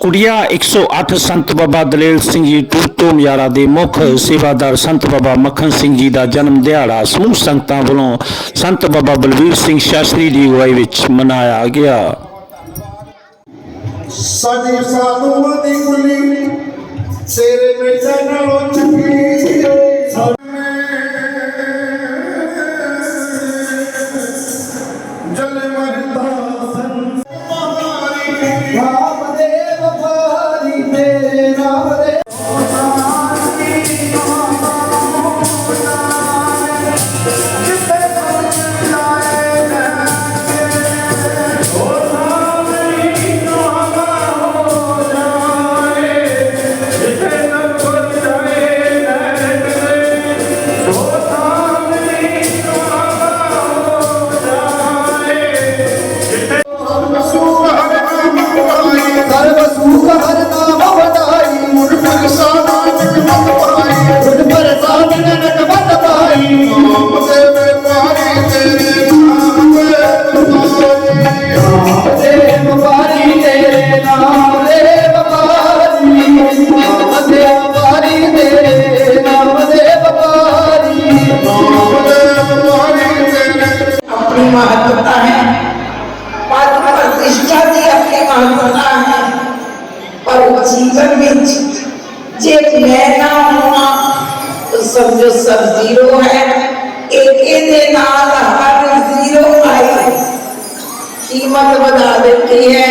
ਕੁੜੀਆ 108 ਸੰਤ ਬਾਬਾ ਦਲੇਲ ਸਿੰਘ ਜੀ ਟੂਟੋ ਮਿਆਰਾ ਦੇ ਮੁੱਖ ਸੇਵਾਦਾਰ ਸੰਤ ਬਾਬਾ ਮੱਖਣ ਸਿੰਘ ਜੀ ਦਾ ਜਨਮ ਦਿਹਾੜਾ ਸਮੂਹ ਸੰਗਤਾਂ ਵੱਲੋਂ ਸੰਤ ਬਾਬਾ ਬਲਵੀਰ ਸਿੰਘ ਸ਼ਾਸਤਰੀ ਦੀ ਅਗਵਾਈ ਵਿੱਚ ਮਨਾਇਆ ਗਿਆ। ਸਾਡੀ ਸਾਧੂਆਂ ਦੀ ਕੁਲੀ ਤੇਰੇ ਮੇਲੇ ਨਾਲੋਂ ਚੰਗੀ सब ज़ीरो है। एक दे नाल हर ज़ीरो आई। कीमत बता देती है,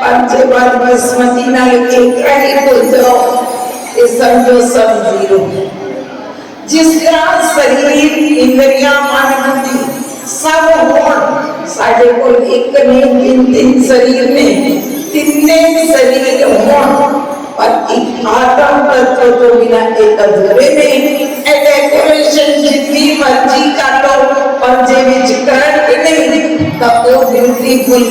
पंच पद बस मदीना एक ही भूल जाओ ये समझो सब ज़ीरो जिस तरह शरीर इंद्रिया मन बुद्धि सब होड़ साढ़े को एक नहीं तीन तीन शरीर में तीन शरीर होड़ ਪਰ ਇੱਕ ਆਤਮ ਤत्व ਤੋਂ ਬਿਨਾ ਇੱਕ ਅਧੂਰੇ ਨੇ ਇਹ ਡੈਕੋਰੇਸ਼ਨ ਜਿੰਨੀ ਮਰਜ਼ੀ ਕਰ ਲਓ, ਪਰ ਜੇ ਵਿੱਚ ਕਰੰਟ ਨਹੀਂ, ਤਾਂ ਉਹ ਬਿਊਟੀਫੁਲ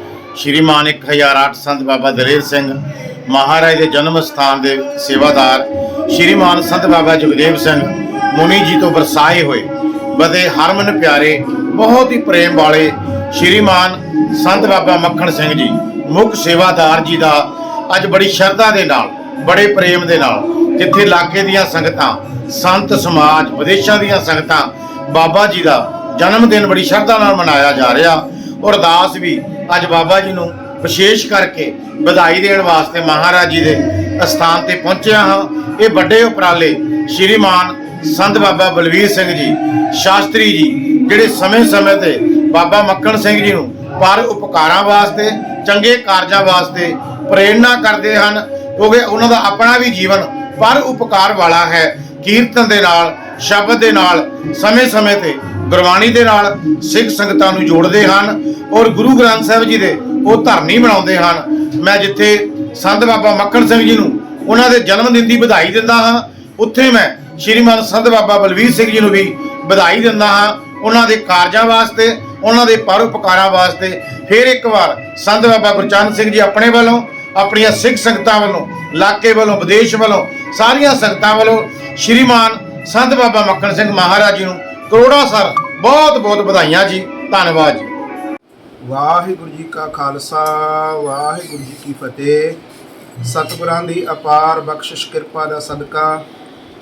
ਕੇ ਤੁਸਾਂ ਕੀ ਵਾਹ ਸ਼੍ਰੀਮਾਨ 1008 ਸੰਤ ਬਾਬਾ ਦਲੇਰ ਸਿੰਘ ਮਹਾਰਾਜ ਦੇ ਜਨਮ ਸਥਾਨ ਦੇ ਸੇਵਾਦਾਰ ਸ਼੍ਰੀਮਾਨ ਸੰਤ ਬਾਬਾ ਜਗਦੇਵ ਸਿੰਘ ਮੁਨੀ ਜੀ ਤੋਂ ਵਰਸਾਏ ਹੋਏ ਬਦੇ ਹਰਮਨ ਪਿਆਰੇ, ਬਹੁਤ ਹੀ ਪ੍ਰੇਮ ਵਾਲੇ ਸ਼੍ਰੀਮਾਨ ਸੰਤ ਬਾਬਾ ਮੱਖਣ ਸਿੰਘ ਜੀ, ਮੁੱਖ ਸੇਵਾਦਾਰ ਜੀ ਦਾ ਅੱਜ ਬੜੀ ਸ਼ਰਧਾ ਦੇ ਨਾਲ, ਬੜੇ ਪ੍ਰੇਮ ਦੇ ਨਾਲ ਜਿੱਥੇ ਇਲਾਕੇ ਦੀਆਂ ਸੰਗਤਾਂ, ਸੰਤ ਸਮਾਜ, ਵਿਦੇਸ਼ਾਂ ਦੀਆਂ ਸੰਗਤਾਂ ਬਾਬਾ ਜੀ ਦਾ ਜਨਮ ਦਿਨ ਬੜੀ ਸ਼ਰਧਾ ਨਾਲ ਮਨਾਇਆ ਜਾ ਰਿਹਾ ਔਰ ਅਰਦਾਸ ਵੀ ਅੱਜ ਬਾਬਾ ਜੀ ਨੂੰ ਵਿਸ਼ੇਸ਼ ਕਰਕੇ ਵਧਾਈ ਦੇਣ ਵਾਸਤੇ ਮਹਾਰਾਜ ਜੀ ਦੇ ਅਸਥਾਨ ਤੇ ਪਹੁੰਚਿਆ ਹਾਂ। ਇਹ ਵੱਡੇ ਉਪਰਾਲੇ ਸ਼੍ਰੀਮਾਨ ਸੰਤ ਬਾਬਾ ਬਲਵੀਰ ਸਿੰਘ ਜੀ, ਸ਼ਾਸਤਰੀ ਜੀ, ਜਿਹੜੇ ਸਮੇਂ-ਸਮੇਂ ਤੇ ਬਾਬਾ ਮੱਕਣ ਸਿੰਘ ਜੀ ਨੂੰ ਪਰ ਉਪਕਾਰਾਂ ਵਾਸਤੇ, ਚੰਗੇ ਕਾਰਜਾਂ ਵਾਸਤੇ ਪ੍ਰੇਰਣਾ ਕਰਦੇ ਹਨ, ਕਿਉਂਕਿ ਉਹਨਾਂ ਦਾ ਆਪਣਾ ਵੀ ਜੀਵਨ ਪਰ ਉਪਕਾਰ ਵਾਲਾ ਹੈ। ਕੀਰਤਨ ਦੇ ਨਾਲ, ਸ਼ਬਦ ਦੇ ਨਾਲ, ਸਮੇਂ-ਸਮੇਂ ਤੇ ਗੁਰਬਾਣੀ ਦੇ ਨਾਲ ਸਿੱਖ ਸੰਗਤਾਂ ਨੂੰ ਜੋੜਦੇ ਹਨ ਔਰ ਗੁਰੂ ਗ੍ਰੰਥ ਸਾਹਿਬ ਜੀ ਦੇ ਉਹ ਧਰਨੀ ਬਣਾਉਂਦੇ ਹਨ। ਮੈਂ ਜਿੱਥੇ ਸੰਤ ਬਾਬਾ ਮੱਖਣ ਸਿੰਘ ਜੀ ਨੂੰ ਉਹਨਾਂ ਦੇ ਜਨਮ ਦਿਨ ਦੀ ਵਧਾਈ ਦਿੰਦਾ ਹਾਂ, ਉੱਥੇ ਮੈਂ ਸ਼੍ਰੀਮਾਨ ਸੰਤ ਬਾਬਾ ਬਲਵੀਰ ਸਿੰਘ ਜੀ ਨੂੰ ਵੀ ਵਧਾਈ ਦਿੰਦਾ ਹਾਂ। ਉਹਨਾਂ ਦੇ ਕਾਰਜਾਂ ਵਾਸਤੇ, ਉਹਨਾਂ ਦੇ ਪਰਉਪਕਾਰਾਂ ਵਾਸਤੇ ਫਿਰ ਇੱਕ ਵਾਰ ਸੰਤ ਬਾਬਾ ਗੁਰਚਰਨ ਸਿੰਘ ਜੀ ਆਪਣੇ ਵੱਲੋਂ, ਆਪਣੀਆਂ ਸਿੱਖ ਸੰਗਤਾਂ ਵੱਲੋਂ, ਇਲਾਕੇ ਵੱਲੋਂ, ਵਿਦੇਸ਼ ਵੱਲੋਂ ਸਾਰੀਆਂ ਸੰਗਤਾਂ ਵੱਲੋਂ ਸ਼੍ਰੀਮਾਨ ਸੰਤ ਬਾਬਾ ਮੱਖਣ ਸਿੰਘ ਮਹਾਰਾਜ ਜੀ ਨੂੰ ਕਰੋੜਾਂ ਸਰ, ਬਹੁਤ ਬਹੁਤ ਵਧਾਈਆਂ ਜੀ, ਧੰਨਵਾਦ ਜੀ। ਵਾਹਿਗੁਰੂ ਜੀ ਕਾ ਖਾਲਸਾ, ਵਾਹਿਗੁਰੂ ਜੀ ਕੀ ਫਤਿਹ। ਸਤਿਗੁਰਾਂ ਦੀ ਅਪਾਰ ਬਖਸ਼ਿਸ਼ ਕਿਰਪਾ ਦਾ ਸਦਕਾ।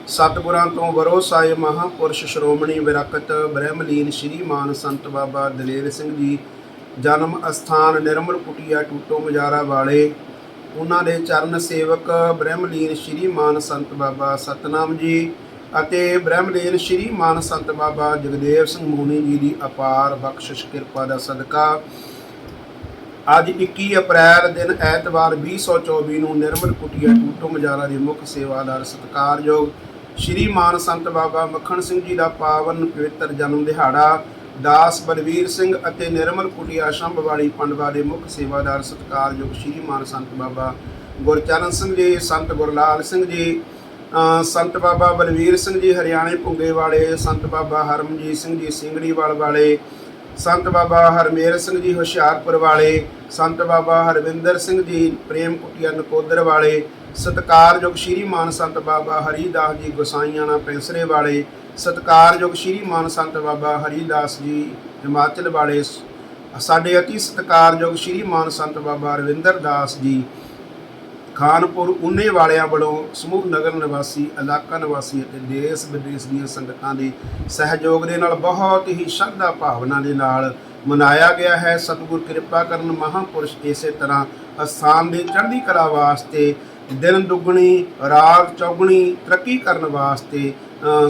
ਸਤਿਗੁਰਾਂ ਤੋਂ ਵਰੋਸਾਏ ਮਹਾਪੁਰਸ਼ ਸ਼੍ਰੋਮਣੀ ਵਿਰਾਕਤ ਬ੍ਰਹਮਲੀਨ ਸ਼੍ਰੀ ਮਾਨ ਸੰਤ ਬਾਬਾ ਦਲੇਰ ਸਿੰਘ ਜੀ, ਜਨਮ ਅਸਥਾਨ ਨਿਰਮਲ ਕੁਟੀਆ ਟੂਟੋ ਮਜਾਰਾ ਵਾਲੇ। ਉਹਨਾਂ ਦੇ ਚਰਨ ਸੇਵਕ ਬ੍ਰਹਮਲੀਨ ਸ਼੍ਰੀ ਮਾਨ ਸੰਤ ਬਾਬਾ ਸਤਨਾਮ ਜੀ ਅਤੇ ਬ੍ਰਹਮਲੀਨ ਸ਼੍ਰੀ ਮਾਨ ਸੰਤ ਬਾਬਾ ਜਗਦੇਵ ਸਿੰਘ ਮੂਨੀ ਜੀ ਦੀ ਅਪਾਰ ਬਖਸ਼ਿਸ਼ ਕਿਰਪਾ ਦਾ ਸਦਕਾ ਅੱਜ 21 ਅਪ੍ਰੈਲ ਦਿਨ ਐਤਵਾਰ 2024 ਨੂੰ ਨਿਰਮਲ ਕੁਟੀਆ ਟੂਟੋ ਮਜਾਰਾ ਦੇ ਮੁੱਖ ਸੇਵਾਦਾਰ ਸਤਿਕਾਰਯੋਗ ਸ਼੍ਰੀ ਮਾਨ ਸੰਤ ਬਾਬਾ ਮੱਖਣ ਸਿੰਘ ਜੀ ਦਾ ਪਾਵਨ ਪਵਿੱਤਰ ਜਨਮ ਦਿਹਾੜਾ, ਦਾਸ ਬਲਵੀਰ ਸਿੰਘ ਅਤੇ ਨਿਰਮਲ ਕੁਟੀਆ ਸ਼ੰਭਵਾਲੀ ਪੰਡਵਾ ਦੇ ਮੁੱਖ ਸੇਵਾਦਾਰ ਸਤਿਕਾਰਯੋਗ ਸ਼੍ਰੀ ਮਾਨ ਸੰਤ ਬਾਬਾ ਗੁਰਚਰਨ ਸਿੰਘ ਜੀ, ਸੰਤ ਗੁਰਲਾਲ ਸਿੰਘ ਜੀ ਸੰਤ ਬਾਬਾ ਬਲਵੀਰ ਸਿੰਘ ਜੀ ਹਰਿਆਣੇ ਭੁੰਗੇ ਵਾਲੇ, ਸੰਤ ਬਾਬਾ ਹਰਮਜੀਤ ਸਿੰਘ ਜੀ ਸਿੰਘੜੀਵਾਲ ਵਾਲੇ, ਸੰਤ ਬਾਬਾ ਹਰਮੇਰ ਸਿੰਘ ਜੀ ਹੁਸ਼ਿਆਰਪੁਰ ਵਾਲੇ, ਸੰਤ ਬਾਬਾ ਹਰਵਿੰਦਰ ਸਿੰਘ ਜੀ ਪ੍ਰੇਮ ਕੁਟੀਆ ਨਕੋਦਰ ਵਾਲੇ, ਸਤਕਾਰਯੋਗ ਸ਼੍ਰੀ ਮਾਨ ਸੰਤ ਬਾਬਾ ਹਰੀਦਾਸ ਜੀ ਗੁਸਾਈਆਣਾ ਪੈਂਸਰੇ ਵਾਲੇ, ਸਤਕਾਰਯੋਗ ਸ਼੍ਰੀ ਮਾਨ ਸੰਤ ਬਾਬਾ ਹਰੀਦਾਸ ਜੀ ਹਿਮਾਚਲ ਵਾਲੇ, ਸਾਡੇ ਅਤੀ ਸਤਕਾਰਯੋਗ ਸ਼੍ਰੀ ਮਾਨ ਸੰਤ ਬਾਬਾ ਰਵਿੰਦਰ ਦਾਸ ਜੀ ਖਾਨਪੁਰ, ਉਨੇ ਵਾਲਿਆਂ ਵੱਲੋਂ ਸਮੂਹ ਨਗਰ ਨਿਵਾਸੀ, ਇਲਾਕਾ ਨਿਵਾਸੀ ਅਤੇ ਦੇਸ਼ ਵਿਦੇਸ਼ ਦੀਆਂ ਸੰਗਤਾਂ ਦੇ ਸਹਿਯੋਗ ਦੇ ਨਾਲ ਬਹੁਤ ਹੀ ਸ਼ਰਧਾ ਭਾਵਨਾ ਦੇ ਨਾਲ ਮਨਾਇਆ ਗਿਆ ਹੈ। ਸਤਿਗੁਰ ਕਿਰਪਾ ਕਰਨ ਮਹਾਪੁਰਸ਼ ਇਸੇ ਤਰ੍ਹਾਂ ਅਸਥਾਨ ਦੇ ਚੜ੍ਹਦੀ ਕਲਾ ਵਾਸਤੇ, ਦਿਨ ਦੁੱਗਣੀ, ਰਾਤ ਚੌਗਣੀ ਤਰੱਕੀ ਕਰਨ ਵਾਸਤੇ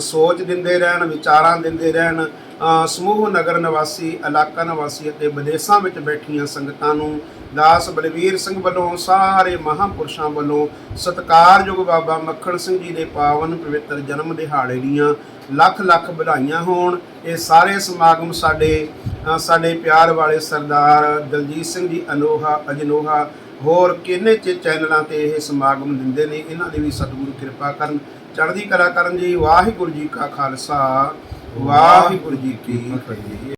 ਸੋਚ ਦਿੰਦੇ ਰਹਿਣ, ਵਿਚਾਰਾਂ ਦਿੰਦੇ ਰਹਿਣ ਸਮੂਹ, ਨਗਰ ਨਿਵਾਸੀ, ਇਲਾਕਾ ਨਿਵਾਸੀ ਅਤੇ ਵਿਦੇਸ਼ਾਂ ਵਿੱਚ ਬੈਠੀਆਂ ਸੰਗਤਾਂ ਨੂੰ ਦਾਸ ਬਲਵੀਰ ਸਿੰਘ ਵੱਲੋਂ ਸਾਰੇ ਮਹਾਂਪੁਰਸ਼ਾਂ ਵੱਲੋਂ ਸਤਿਕਾਰਯੋਗ ਬਾਬਾ ਮੱਖਣ ਸਿੰਘ ਜੀ ਦੇ ਪਾਵਨ ਪਵਿੱਤਰ ਜਨਮ ਦਿਹਾੜੇ ਦੀਆਂ ਲੱਖ ਲੱਖ ਵਧਾਈਆਂ ਹੋਣ। ਇਹ ਸਾਰੇ ਸਮਾਗਮ ਸਾਡੇ ਸਾਡੇ ਪਿਆਰ ਵਾਲੇ ਸਰਦਾਰ ਦਲਜੀਤ ਸਿੰਘ ਜੀ ਅਨੋਹਾ, ਅਜਨੋਹਾ, ਹੋਰ ਕਿੰਨੇ ਚ ਚੈਨਲਾਂ ਤੇ ਇਹ ਸਮਾਗਮ ਦਿੰਦੇ ਨੇ, ਇਹਨਾਂ ਦੀ ਵੀ ਸਤਿਗੁਰੂ ਕਿਰਪਾ ਕਰਨ। ਚੜ੍ਹਦੀ ਕਲਾ ਕਰਨ ਜੀ, ਵਾਹਿਗੁਰੂ ਜੀ ਕਾ ਖਾਲਸਾ। ਵਾਹਿਗੁਰੂ ਜੀ ਕੀ ਫਤਿਹ।